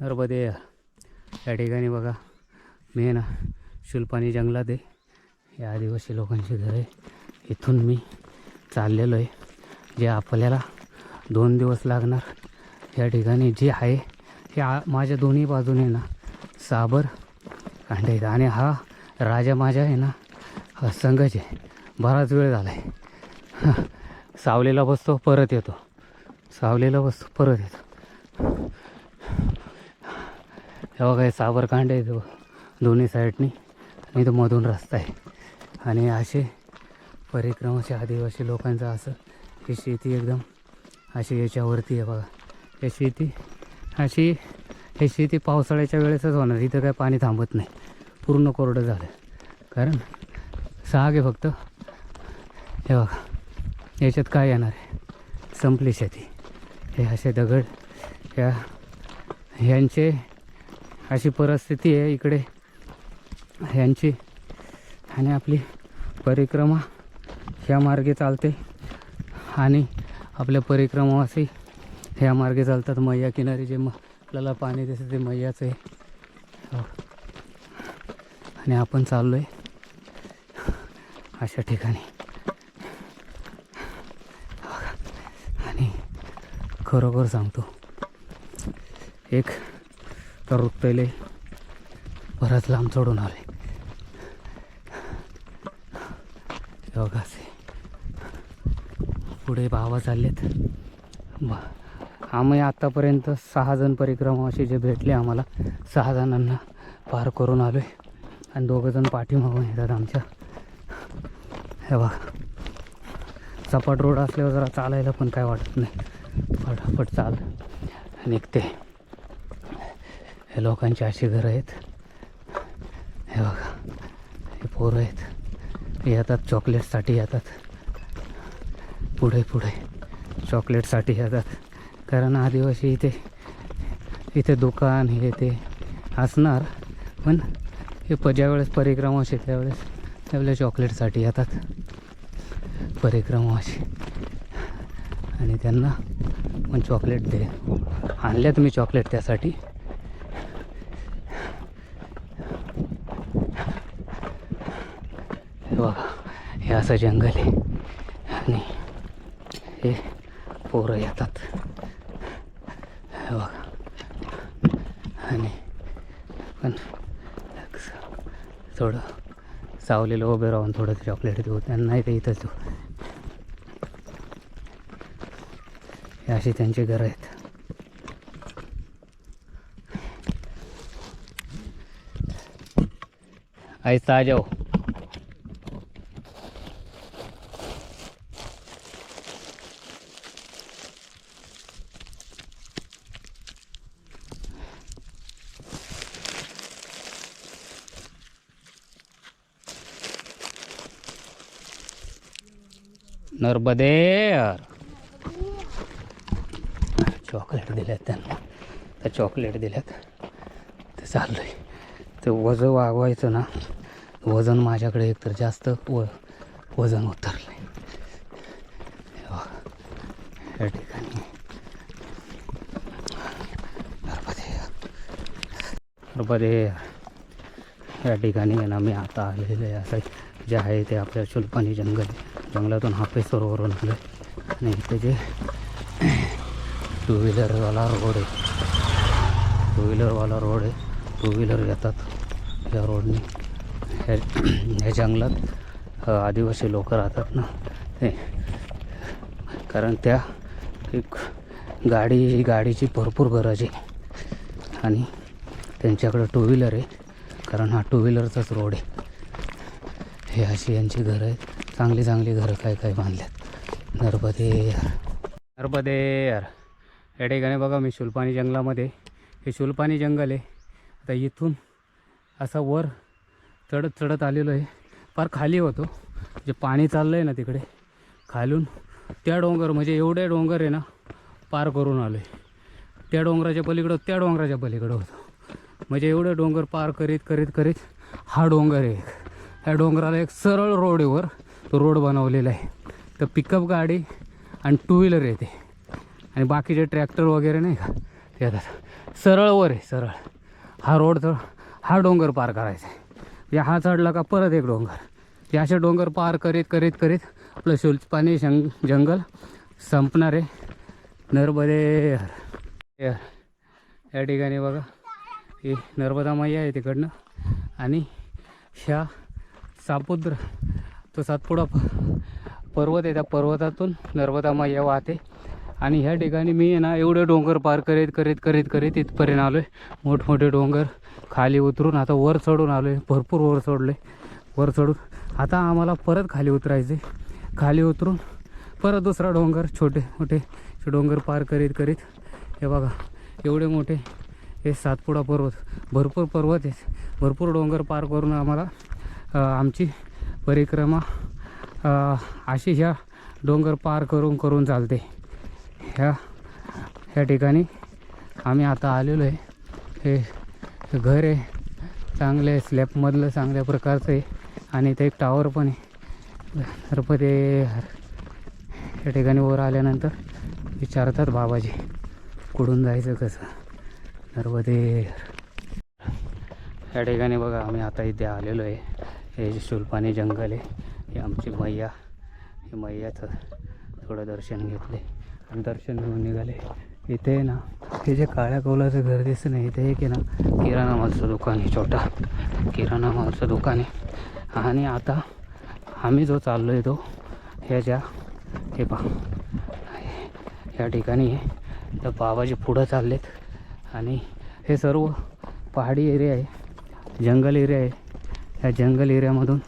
नर्मदे या ठिकाणी बघा. मी ना शुल्पानी जंगलात आहे. या आदिवासी लोकांची घर आहे. इथून मी चाललेलो आहे. जे आपल्याला दोन दिवस लागणार. या ठिकाणी जे आहे हे आ माझ्या दोन्ही बाजूने ना साबर कांडे आणि हा राजा माझा आहे ना हा संघच आहे. बराच वेळ झाला आहे सावलेला बसतो परत येतो. सावलेला बसतो परत येतो. हो तेव्हा काही साबरकांड आहे तो दोन्ही साईडनी. आणि तो मधून रस्ता आहे. आणि असे परिक्रमाचे आदिवासी लोकांचं असं ही शेती एकदम अशी याच्यावरती आहे बघा. हे शेती अशी हे शेती पावसाळ्याच्या वेळेसच होणार. इथं काय पाणी थांबत नाही. पूर्ण कोरडं झालं. कारण सहागे फक्त. हे बघा. याच्यात काय येणार आहे? संपली शेती. हे असे दगड या ह्यांचे अशी परिस्थिती आहे इकडे. ह्यांची आणि आपली परिक्रमा ह्या मार्गे चालते. आणि आपल्या परिक्रमावासी ह्या मार्गे चालतात. मैया किनारी जे म आपल्याला पाणी दिसतं ते मैयाचं. आहे हो. आणि आपण चाललो आहे अशा ठिकाणी. आणि खरोखर सांगतो एक तर रुतले बराच लांब चढून आले. बघा पुढे बाबा चाललेत. बा आम्ही आत्तापर्यंत सहा जण परिक्रमा असे जे भेटले आम्हाला सहा जणांना पार करून आलो आहे आणि दोघं जण पाठीमागून येतात आमच्या. हे बघा. सपाट रोड असल्यावर जरा चालायला पण काय वाटत नाही. फटाफट चाल. निघते. हे लोकांची अशी घरं आहेत. हे बघा हे पोरं आहेत. येतात चॉकलेटसाठी येतात. पुढे पुढे. चॉकलेटसाठी येतात. कारण आदिवासी इथे इथे दुकान हे ते असणार. पण हे प ज्यावेळेस परिक्रमा असे त्यावेळेस त्यावेळेस चॉकलेटसाठी येतात. परिक्रमा अशी आणि त्यांना पण चॉकलेट दे. आणल्यात मी चॉकलेट त्यासाठी हे बघा असं जंगल आहे. आणि हे पोरं येतात. बघा. आणि पण थोडं सावलेलं उभे राहून थोडं चॉकलेट देऊ. त्यांना ते इथंच देऊ? हे अशी त्यांची घरं आहेत. ऐसा आ जाओ नर्मदे यार चॉकलेट दिल्यात त्यांना. त्या चॉकलेट दिल्यात. ते चाललं आहे ते वजन वागवायचं ना वजन माझ्याकडे एकतर जास्त व वजन उतरलं आहे या ठिकाणी. नर्मदे नर्मदे या ठिकाणी ना मी आता आलेलं आहे. असं जे आहे ते आपल्या शुल्पानी जंगल. जंगलातून सरोवरून आलो आणि इथे जे टू व्हीलरवाला रोड आहे. टू व्हीलरवाला रोड आहे. टू व्हीलर येतात या रोडने ह्या ह्या जंगलात आदिवासी लोक राहतात ना. ते कारण त्या एक गाडी गाडीची भरपूर गरज आहे. आणि त्यांच्याकडं टू व्हीलर आहे. कारण हा टू व्हीलरचाच रोड आहे. हे अशी यांची घरं आहेत. चांगली चांगली घरं काय काय बांधल्यात नर्मदे यार नर्मदे यार या ठिकाणी बघा मी शुल्पानी जंगलामध्ये. हे शुल्पानी जंगल आहे. आता इथून असा वर चढत चढत आलेलो आहे. फार खाली होतो. जे पाणी चाललं आहे ना तिकडे खालून त्या डोंगर म्हणजे एवढे डोंगर आहे ना पार करून आलो आहे त्या डोंगराच्या पलीकडं त्या डोंगराच्या पलीकडं होतो. म्हणजे एवढे डोंगर पार करीत करीत करीत हा डोंगर आहे ह्या डोंगराला एक सरळ रोड आहे वर. रोड बनवलेला आहे. तर पिकअप गाडी आणि टू व्हीलर येते. आणि बाकीचे ट्रॅक्टर वगैरे नाही का? ते येतात सरळ वर आहे सरळ. हा रोड तर हा डोंगर पार करायचा आहे. म्हणजे हा चढला का परत एक डोंगर. ते असे डोंगर पार करीत करीत करीत आपलं शुल्पानी शंग जंगल संपणार आहे. नर्मदे या या ठिकाणी बघा. ही नर्मदा मैया आहे तिकडनं. आणि ह्या सापुद्र तो सातपुडा पर्वत आहे त्या पर्वतातून नर्मदा मैया वाहते. आणि ह्या ठिकाणी मी ना एवढे डोंगर पार करीत करीत करीत करीत इथपर्यंत आलो आहे मोठमोठे डोंगर खाली उतरून आता वर चढून आलो आहे भरपूर वर चढले वर चढून आता आम्हाला परत खाली उतरायचे खाली उतरून परत दुसरा डोंगर छोटे मोठे डोंगर पार करीत करीत. हे बघा एवढे मोठे हे सातपुडा पर्वत. भरपूर पर्वत आहेत. भरपूर डोंगर पार करून आम्हाला आमची परिक्रमा अशी ह्या डोंगर पार करून करून चालते. ह्या ह्या ठिकाणी आम्ही आता आलेलो आहे. हे घर आहे. चांगले स्लॅबमधलं चांगल्या प्रकारचं आहे. आणि इथे एक टावर पण आहे. गणपती या ठिकाणी वर आल्यानंतर विचारतात बाबाजी कुठून जायचं कसं? नर्मदे या ठिकाणी बघा आम्ही आता इथे आलेलो आहे. हे जे शुल्पानी जंगल आहे हे आमची मैया. हे मैयाचं थोडं दर्शन घेतले. आणि दर्शन घेऊन निघाले. इथे आहे ना हे जे काळ्या कौलाचं घर दिसतं ना इथे एक आहे ना किराणा मालचं दुकान आहे छोटा. किराणा मालचं दुकान आहे. आणि आता आम्ही जो चाललो आहे तो ह्याच्या हे पहा. या ठिकाणी तर बाबाजी पुढं चाललेत. आणि हे सर्व पहाडी एरिया आहे जंगल एरिया आहे. या जंगल एरियामधून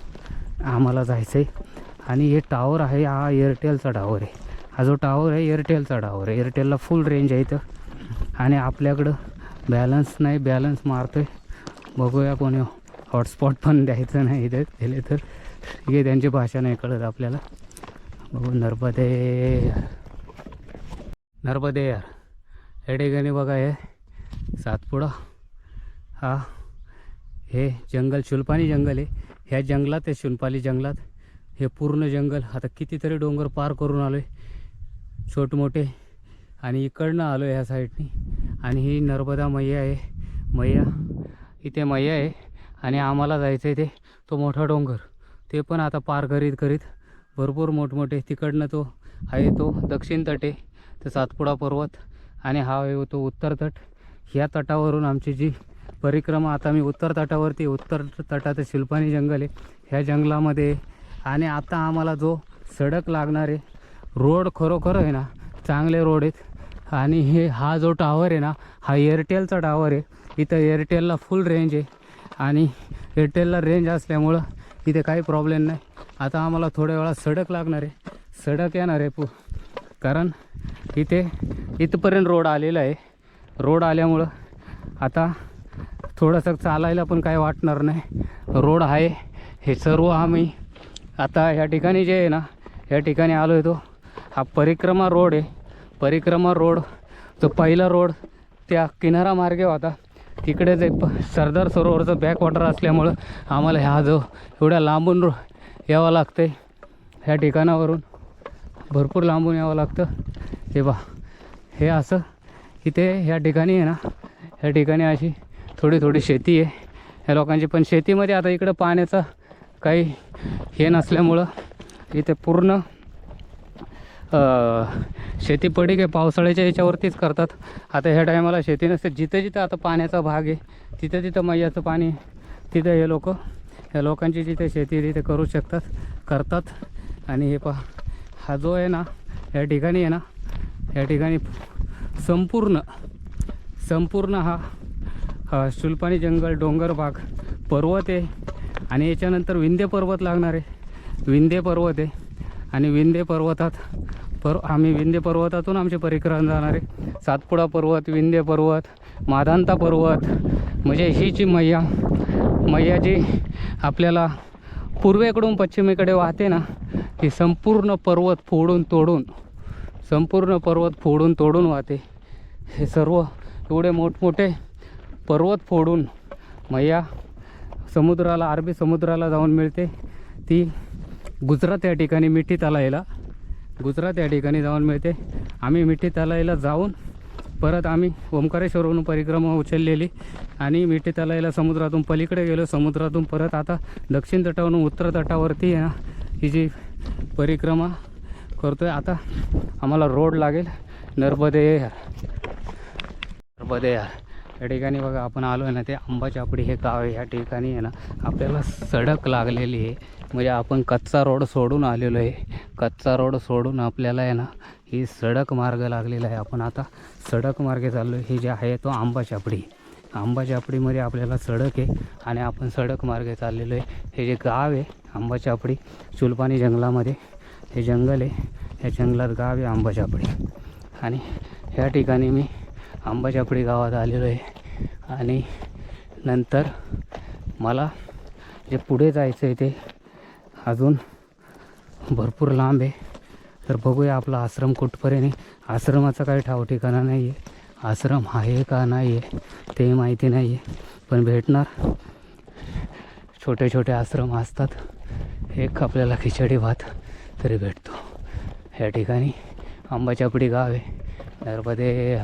आम्हाला जायचं आहे आणि हे टावर आहे हा एअरटेलचा टावर आहे. हा जो टावर आहे एअरटेलचा टावर आहे. एअरटेलला फुल रेंज आहे इथं. आणि आपल्याकडं बॅलन्स नाही बॅलन्स मारतो आहे बघूया कोणी हॉटस्पॉट पण द्यायचं नाही इथं. दिले तर हे त्यांची भाषा नाही कळत आपल्याला. बघू नर्मदे. नर्मदे यार. या ठिकाणी बघा हे सातपुडा. हा. हे जंगल शुल्पानी जंगल आहे. ह्या जंगलात आहे शुल्पाली जंगलात. हे पूर्ण जंगल. आता कितीतरी डोंगर पार करून आलो आहे छोटमोठे आणि इकडनं आलो आहे ह्या साईडनी. आणि ही नर्मदा मैया आहे. मैया. इथे मैया आहे. आणि आम्हाला जायचं आहे ते तो मोठा डोंगर. ते पण आता पार करीत करीत भरपूर मोठमोठे. तिकडनं तो आहे तो दक्षिण तट. आहे तर सातपुडा पर्वत. आणि हा आहे तो उत्तर तट. ह्या तटावरून आमची जी परिक्रमा. आता मी उत्तर तटावरती उत्तर तटाचं शिल्पानी जंगल आहे. ह्या जंगलामध्ये आणि आता आम्हाला जो सडक लागणार आहे रोड खरोखर आहे ना चांगले रोड आहेत. आणि हे हा जो टावर आहे ना हा एअरटेलचा टावर आहे. इथं एअरटेलला फुल रेंज आहे. आणि एअरटेलला रेंज असल्यामुळं इथे काही प्रॉब्लेम नाही. आता आम्हाला थोड्या वेळा सडक लागणार आहे. सडक येणार आहे पु कारण इथे इथपर्यंत रोड आलेला आहे. रोड आल्यामुळं आता थोडंसं चालायला पण काय वाटणार नाही. रोड आहे. हे सर्व आम्ही आता ह्या ठिकाणी जे आहे ना या ठिकाणी आलो आहे तो. हा परिक्रमा रोड आहे. परिक्रमा रोड तो पहिला रोड त्या किनारा मार्गे होता. तिकडेच एक प- सरदार सरोवरचं बॅकवॉटर असल्यामुळं आम्हाला ह्या जो एवढ्या लांबून रो यावं लागतं आहे ह्या ठिकाणावरून भरपूर लांबून यावं लागतं. हे बा हे असं. इथे ह्या ठिकाणी आहे ना ह्या ठिकाणी अशी थोडी थोडी शेती आहे. ह्या लोकांची पण शेतीमध्ये आता इकडं पाण्याचं काही हे नसल्यामुळं इथे पूर्ण शेती पडीक आहे. पावसाळ्याच्या याच्यावरतीच करतात. आता ह्या टायमाला शेती नसते. जिथं जिथं आता पाण्याचा भाग आहे तिथं तिथं मैयाचं पाणी तिथं हे लोक ह्या लोकांची जिथे शेती आहे तिथे करू शकतात करतात. आणि हे पहा हा जो आहे ना या ठिकाणी आहे ना या ठिकाणी संपूर्ण संपूर्ण हा हा जंगल डोंगर भाग पर्वत आहे. आणि याच्यानंतर विंध्य पर्वत लागणार आहे. विंध्य पर्वत आहे. आणि विंध्य पर्वतात पर आम्ही विंध्य पर्वतातून आमचे परिक्रम जाणार आहे. सातपुडा पर्वत विंध्य पर्वत मादांता पर्वत म्हणजे ही जी मैया मैया जी आपल्याला पूर्वेकडून पश्चिमेकडे वाहते ना ही संपूर्ण पर्वत फोडून तोडून संपूर्ण पर्वत फोडून तोडून वाहते. हे सर्व एवढे मोठमोठे पर्वत फोडून मैया समुद्राला अरबी समुद्राला जाऊन मिळते. ती गुजरात या ठिकाणी मिठी तलाईला गुजरात या ठिकाणी जाऊन मिळते. आम्ही मिठी तलाईला जाऊन परत आम्ही ओंकारेश्वरवरून परिक्रमा उचललेली आणि मिठी तलाईला समुद्रातून पलीकडे गेलो. समुद्रातून परत आता दक्षिण तटावरून उत्तर तटावरती आहे ना ही जी परिक्रमा करतो आहे आता आम्हाला रोड लागेल. नर्मदे नर्मदे या ठिकाणी बघा आपण आलो आहे ना ते आंबाचापडी हे गाव आहे. या ठिकाणी आहे ना आपल्याला सडक लागलेली आहे. म्हणजे आपण कच्चा रोड सोडून आलेलो आहे. कच्चा रोड सोडून आपल्याला आहे ना ही सडक मार्ग लागलेला आहे. आपण आता सडक मार्गे चाललो आहे हे जे आहे तो आंबाचापडी आंबाचापडीमध्ये आपल्याला सडक आहे आणि आपण सडक मार्गे चाललेलो आहे. हे जे गाव आहे आंबाचापडी चुलपाणी जंगलामध्ये हे जंगल आहे. या जंगलात गाव आहे आंबाचापडी आणि ह्या ठिकाणी मी आंबाचापडी गावात आलेलो आहे. आणि नंतर मला जे पुढे जायचं आहे ते अजून भरपूर लांब आहे. तर बघूया आपला आश्रम कुठपर्यंत आश्रमाचा काही ठाव ठिकाणा नाही आहे. आश्रम आहे का नाही आहे ते माहिती नाही आहे. पण भेटणार छोटे छोटे आश्रम असतात. एक आपल्याला खिचडी भात तरी भेटतो. या ठिकाणी आंबाचापडी गाव आहे. नर्मदे